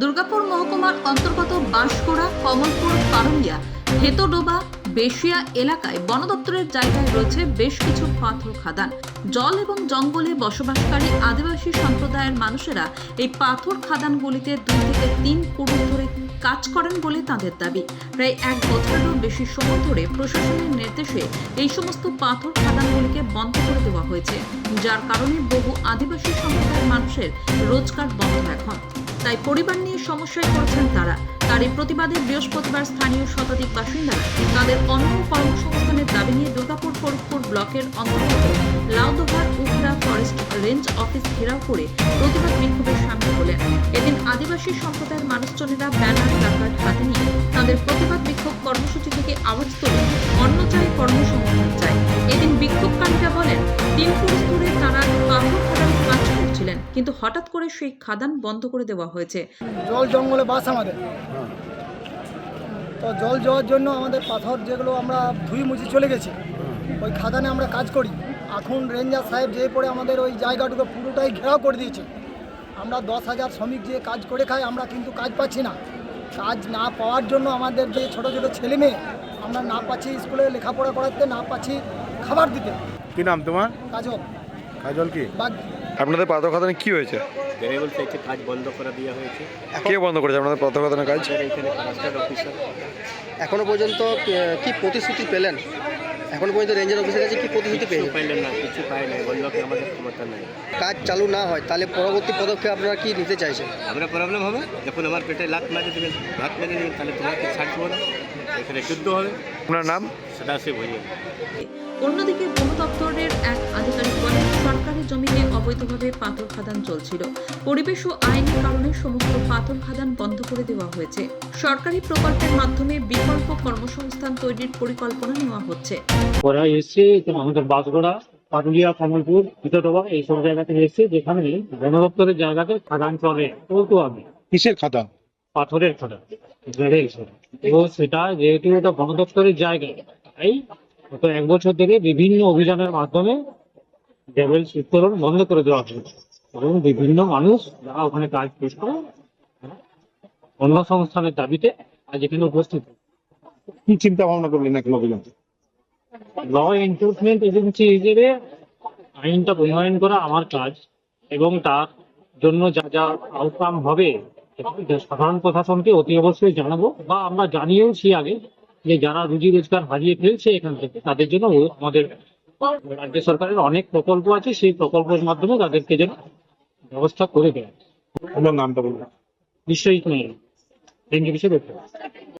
দুর্গাপুর মহকুমার অন্তর্গত বাঁশকোড়া কমলপুর, পারুলিয়া, হেতডোবা, বেশিয়া এলাকায় বন দপ্তরের জায়গায় রয়েছে বেশ কিছু পাথর খাদান। জল এবং জঙ্গলে বসবাসকারী আদিবাসী সম্প্রদায়ের মানুষেরা এই পাথর খাদানগুলিতে দুই থেকে তিন পুরুষ ধরে কাজ করেন বলে তাদের দাবি। প্রায় এক বছরেরও বেশি সময় ধরে প্রশাসনের নির্দেশে এই সমস্ত পাথর খাদানগুলিকে বন্ধ করে দেওয়া হয়েছে, যার কারণে বহু আদিবাসী সম্প্রদায়ের মানুষের রোজগার বন্ধ তাই পরিবার নিয়ে সমস্যায় পড়েছেন তারা। তারই প্রতিবাদে বৃহস্পতিবার স্থানীয় শতাধিক বাসিন্দারা তাদের অন্য কর্মসংস্থানের দাবি নিয়ে দুর্গাপুর ফরিদপুর ব্লকের অন্তর্গত লাউদোহার উখরা ফরেস্ট রেঞ্জ অফিস ঘেরাও করে প্রতিবাদ বিক্ষোভের সামনে হলেন এদিন আদিবাসী সম্প্রদায়ের মানুষজনেরা ব্যানার প্ল্যাকার্ড হাতে নিয়ে তাদের প্রতিবাদ বিক্ষোভ কর্মসূচি থেকে আওয়াজ তোলে অন্য চাই কর্মসংস্থান কিন্তু হঠাৎ করে সেই খাদান বন্ধ করে দেওয়া হয়েছে। জল জঙ্গলে বাস আমাদের। তো জল যাওয়ার জন্য আমাদের পাথর যেগুলো আমরা ধুই মুছি চলে গেছি ওই খাদানে আমরা কাজ করি। এখন রেঞ্জার সাহেব যে পরে আমাদের ওই জায়গাটুকু পুরোটাই ঘেরাও করে দিয়েছে। আমরা দশ হাজার শ্রমিক যে কাজ করে খাই আমরা কিন্তু কাজ পাচ্ছি না। কাজ না পাওয়ার জন্য আমাদের যে ছোট ছোট ছেলে মেয়ে আমরা না পাচ্ছি স্কুলে লেখাপড়া করাতে না পাচ্ছি খাবার দিতে। কি নাম তোমার? কাজল। কাজল কি? বা আপনাদের পাথর খাদানে কি হয়েছে? ভেরিয়েবল কাজ বন্ধ করে দেওয়া হয়েছে। কে বন্ধ করেছে আপনাদের কাজ? এখানে অফিসার এখনও পর্যন্ত কি প্রতিশ্রুতি পেলেন? এখনও পর্যন্ত রেঞ্জের অফিসের কাছে কি প্রতিশ্রুতি পাইলেন না কিছু পাই নাই বলল কি আমাদের ক্ষমতা নাই। কাজ চালু না হয় তাহলে পরবর্তী পদক্ষেপ আপনারা কি নিতে চাইছেন? আমরা প্রবলেম হবে যখন আমার পেটে লাত মারি দেবেন ভাত মেরে দেবেন তাহলে তোমাকে ছাড় দেবো না। এখানে যুদ্ধ হবে। আপনার নাম? সদাশিব হইয়া অন্যদিকে বন দপ্তরের এক আধিকারিক বলেন অবৈধভাবে পাথর খাদান চলছিল। পরিবেশ ও আইনের কারণে সমস্ত পাথর খাদান বন্ধ করে দেওয়া হয়েছে। সরকারি প্রকল্পের মাধ্যমে বিকল্প কর্মসংস্থান তৈরির পরিকল্পনা নেওয়া হচ্ছে। ওরা তো আমাদের বাসগোড়া পাটুলিয়া কমলপুর ভিতরডোবা এইসব জায়গা থেকে এসছে যেখানে বন দপ্তরের জায়গাতে খাদান চলে। বলতো আমি। কিসের খাতা পাথরের খাদান। গ্রেডের খাদান। তো সেটা যেহেতু এটা বন দপ্তরের জায়গা তাই গত এক বছর ধরে বিভিন্ন অভিযানের মাধ্যমে ডেভেল উত্তোলন বন্ধ করে দেওয়া হয়েছে এবং বিভিন্ন মানুষ যারা ওখানে কাজ করতো অন্য সংস্থানের দাবিতে আজ এখানে উপস্থিত। কি চিন্তা ভাবনা করলেন এখন অভিযান? ল এনফোর্সমেন্ট এজেন্সি হিসেবে আইনটা প্রণয়ন করা আমার কাজ এবং তার জন্য যা যা আউটকাম হবে সাধারণ প্রশাসনকে অতি অবশ্যই জানাব বা আমরা জানিয়েওছি আগে যে যারা রুজি রোজগার হারিয়ে ফেলছে এখান থেকে তাদের জন্য আমাদের রাজ্য সরকারের অনেক প্রকল্প আছে সেই প্রকল্পের মাধ্যমে তাদেরকে যেন ব্যবস্থা করে দেয়। নামটা বলুন। নিশ্চয়ই তুমি